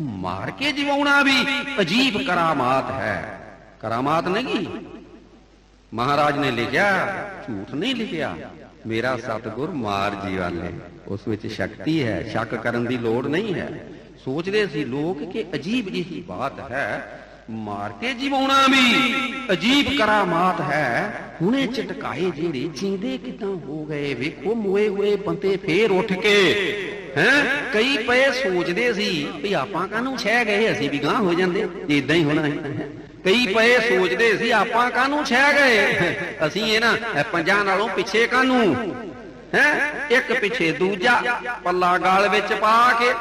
ਮਾਰ ਕੇ ਜਿਵਾਉਣਾ ਵੀ ਅਜੀਬ ਕਰਾਮਾਤ ਹੈ। ਕਰਾਮਾਤ ਨਹੀਂ। ਮਹਾਰਾਜ ਨੇ ਲਿਖਿਆ, ਝੂਠ ਨਹੀਂ ਲਿਖਿਆ, ਮੇਰਾ ਸਤਗੁਰ ਮਾਰ ਜੀਵਾਲੇ, ਉਸ ਵਿੱਚ ਸ਼ਕਤੀ ਹੈ, ਸ਼ੱਕ ਕਰਨ ਦੀ ਲੋੜ ਨਹੀਂ ਹੈ। ਸੋਚਦੇ ਸੀ ਲੋਕ ਕਿ ਅਜੀਬ ਜਿਹੀ ਬਾਤ ਹੈ ਮਾਰ ਕੇ ਜਿਵਾਉਣਾ ਵੀ। ਅਜੀਬ ਕਰਾਮਾਤ ਹੈ। ਹੁਣੇ ਚਟਕਾਏ ਜਿਹੜੇ ਜਿੰਦੇ ਕਿਦਾਂ ਹੋ ਗਏ। ਵੇਖੋ ਮੋਏ ਹੋਏ ਬੰਦੇ ਫੇਰ ਉੱਠ ਕੇ। ਹੈ? ਕਈ ਪਏ ਸੋਚਦੇ ਸੀ ਵੀ ਆਪਾਂ ਕਾਹਨੂੰ ਛਹਿ ਗਏ, ਅਸੀਂ ਵੀ ਗਾਂ ਹੋ ਜਾਂਦੇ ਇਦਾਂ ਹੀ ਹੋਣਾ ਹੈ। ਕਈ ਪਏ ਸੋਚਦੇ ਸੀ ਆਪਾਂ ਕਾਹਨੂੰ ਛਹਿ ਗਏ। ਅਸੀਂ ਇਹ ਨਾ ਪੰਜਾਂ ਨਾਲੋਂ ਪਿੱਛੇ ਕਾਹਨੂੰ? ਹੈ? ਇੱਕ ਪਿੱਛੇ ਦੂਜਾ ਪੱਲਾ ਗਾਲ ਵਿੱਚ ਪਾ ਕੇ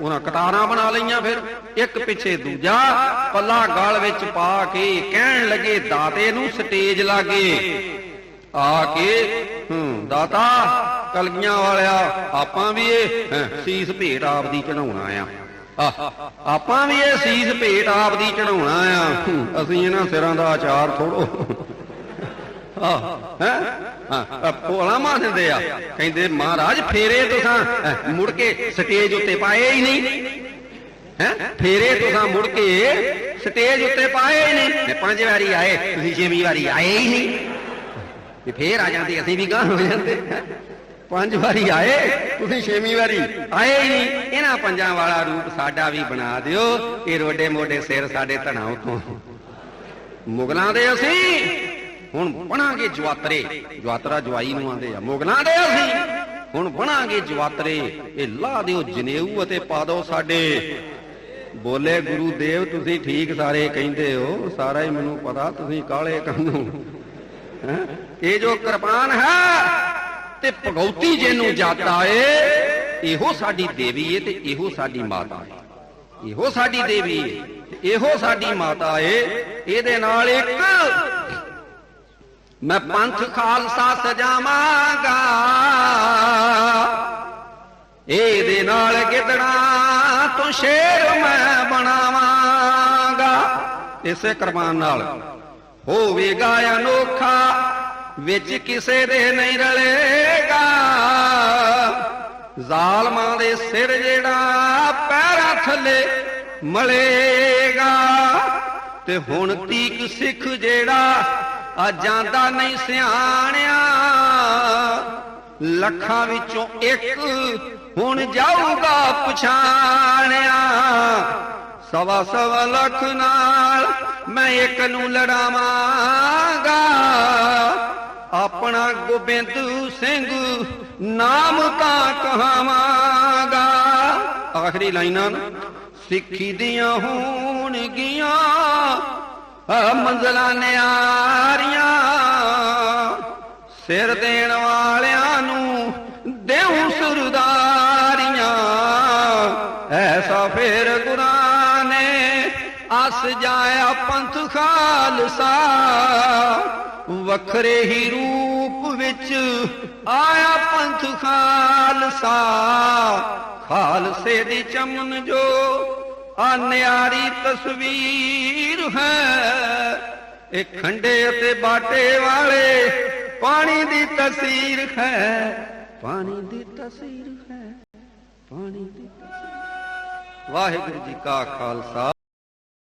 ਉਹਨਾਂ ਕਟਾਰਾਂ ਬਣਾ ਲਈਆਂ ਫਿਰ। ਇੱਕ ਪਿੱਛੇ ਦੂਜਾ ਪੱਲਾ ਗਾਲ ਵਿੱਚ ਪਾ ਕੇ ਕਹਿਣ ਲੱਗੇ ਦਾਤੇ ਨੂੰ ਸਟੇਜ ਲਾਗੇ। ਆ ਕੇ ਹੂੰ ਦਾਤਾ ਕਲਗੀਆਂ ਵਾਲਿਆ ਆਪਾਂ ਵੀ ਇਹ ਸੀਸ ਭੇਟ ਆਪਦੀ ਚੜਾਉਣਾ ਆ। ਆਹ, ਆਪਾਂ ਵੀ ਇਹ ਸੀਸ ਭੇਟ ਆਪਦੀ ਚੜਾਉਣਾ ਆ। ਅਸੀਂ ਇਹਨਾਂ ਸਿਰਾਂ ਦਾ ਆਚਾਰ ਥੋੜੋ ਹਾਂ। ਭੋਲਾ ਮਾਰ ਦਿੰਦੇ ਆ। ਕਹਿੰਦੇ, ਮਹਾਰਾਜ, ਫੇਰੇ ਤੁਸਾਂ ਮੁੜ ਕੇ ਸਟੇਜ ਉੱਤੇ ਪਾਏ ਹੀ ਨਹੀਂ। ਹੈ? ਫੇਰੇ ਤੁਸਾਂ ਮੁੜ ਕੇ ਸਟੇਜ ਉੱਤੇ ਪਾਏ ਹੀ ਨਹੀਂ। ਪੰਜ ਵਾਰੀ ਆਏ, ਤੁਸੀਂ ਛੇਵੀਂ ਵਾਰੀ ਆਏ ਹੀ ਨਹੀਂ। ਤੇ ਫੇਰ ਆ ਜਾਂਦੇ, ਅਸੀਂ ਵੀ ਗਾਂ ਹੋ ਜਾਂਦੇ। ਪੰਜ ਵਾਰੀ ਆਏ, ਤੁਸੀਂ ਛੇਵੀਂ ਵਾਰੀ ਆਏ ਹੀ ਨਹੀਂ। ਇਹਨਾਂ ਪੰਜਾਂ ਵਾਲਾ ਰੂਪ ਸਾਡਾ ਵੀ ਬਣਾ ਦਿਓ। ਇਹ ਰੋਡੇ ਮੋਡੇ ਸਿਰ ਸਾਡੇ ਧਣਾ ਉਤੋਂ। ਮੁਗਲਾਂ ਦੇ ਅਸੀਂ ਹੁਣ ਬਣਾਂਗੇ ਜਵਾਤਰੇ। ਜਵਾਤਰਾ ਜਵਾਈ ਨੂੰ ਆਂਦੇ ਆ ਮੁਗਲਾਂ ਦੇ ਅਸੀਂ ਹੁਣ ਬਣਾਂਗੇ ਜਵਾਤਰੇ। ਇਹ ਲਾ ਦਿਓ ਜਨੇਊ ਅਤੇ ਪਾ ਦਿਓ ਸਾਡੇ। ਬੋਲੇ ਗੁਰੂ ਦੇਵ, ਤੁਸੀਂ ਠੀਕ ਸਾਰੇ ਕਹਿੰਦੇ ਹੋ। ਸਾਰਾ ਹੀ ਮੈਨੂੰ ਪਤਾ, ਤੁਸੀਂ ਕਾਲੇ ਕੰਨੂ ਇਹ ਜੋ ਕਿਰਪਾਨ ਹੈ ਤੇ ਭਗਉਤੀ ਜਿਹਨੂੰ ਜਾਤਾ ਏ, ਇਹੋ ਸਾਡੀ ਦੇਵੀ ਏ ਤੇ ਇਹੋ ਸਾਡੀ ਮਾਤਾ ਏ। ਇਹੋ ਸਾਡੀ ਦੇਵੀ ਏ ਇਹੋ ਸਾਡੀ ਮਾਤਾ ਏ। ਇਹਦੇ ਨਾਲ ਇੱਕ ਮੈਂ ਪੰਥ ਖਾਲਸਾ ਸਜਾਵਾਂਗਾ। ਇਹਦੇ ਨਾਲ ਗਿੱਦੜਾ ਤੋਂ ਸ਼ੇਰ ਮੈਂ ਬਣਾਵਾਂਗਾ। ਇਸੇ ਕੁਰਬਾਨ ਨਾਲ ਹੋਵੇਗਾ ਅਨੋਖਾ, ਵਿੱਚ ਕਿਸੇ ਦੇ ਨਹੀਂ ਰਲੇਗਾ। ਜ਼ਾਲਮਾਂ ਦੇ ਸਿਰ ਜਿਹੜਾ ਪੈਰਾਂ ਥੱਲੇ ਮਲੇਗਾ। ਤੇ ਹੁਣ ਤੀਕ ਸਿੱਖ ਜਿਹੜਾ ਆ ਜਾਂਦਾ ਨਹੀਂ ਸਿਆਣਿਆ। ਲੱਖਾਂ ਵਿੱਚੋਂ ਇੱਕ ਹੁਣ ਜਾਊਗਾ ਪਛਾਣਿਆ। ਸਵਾ ਸਵਾ ਲੱਖ ਨਾਲ ਮੈਂ ਇੱਕ ਨੂੰ ਲੜਾਵਾਂਗਾ। ਆਪਣਾ ਗੋਬਿੰਦ ਸਿੰਘ ਨਾਮ ਤਾਂ ਕਹਾਵਾਂਗਾ। ਆਖਰੀ ਲਾਈਨਾਂ ਨੇ। ਸਿੱਖੀ ਦੀਆਂ ਹੋਣਗੀਆਂ। ਮੰਜ਼ਲਾਂ ਨਿਆਰੀਆਂ, ਸਿਰ ਦੇਣ ਵਾਲਿਆਂ ਨੂੰ ਦੇਉ ਸਰਦਾਰੀਆਂ। ਐਸਾ ਫੇਰ ਗੁਰਾਂ ਨੇ ਅਸ ਜਾਇਆ ਪੰਥ ਖਾਲਸਾ। ਵੱਖਰੇ ਹੀ ਰੂਪ ਵਿੱਚ ਆਇਆ ਪੰਥ ਖਾਲਸਾ। ਖਾਲਸੇ ਦੀ ਚਮਨ ਜੋ ਆ ਨਿਆਰੀ ਤਸਵੀਰ ਹੈ। ਇਹ ਖੰਡੇ ਅਤੇ ਬਾਟੇ ਵਾਲੇ ਪਾਣੀ ਦੀ ਤਸਵੀਰ ਹੈ। ਪਾਣੀ ਦੀ ਤਸਵੀਰ ਹੈ। ਪਾਣੀ ਦੀ ਤਸਵੀਰ। ਵਾਹਿਗੁਰੂ ਜੀ ਕਾ ਖਾਲਸਾ।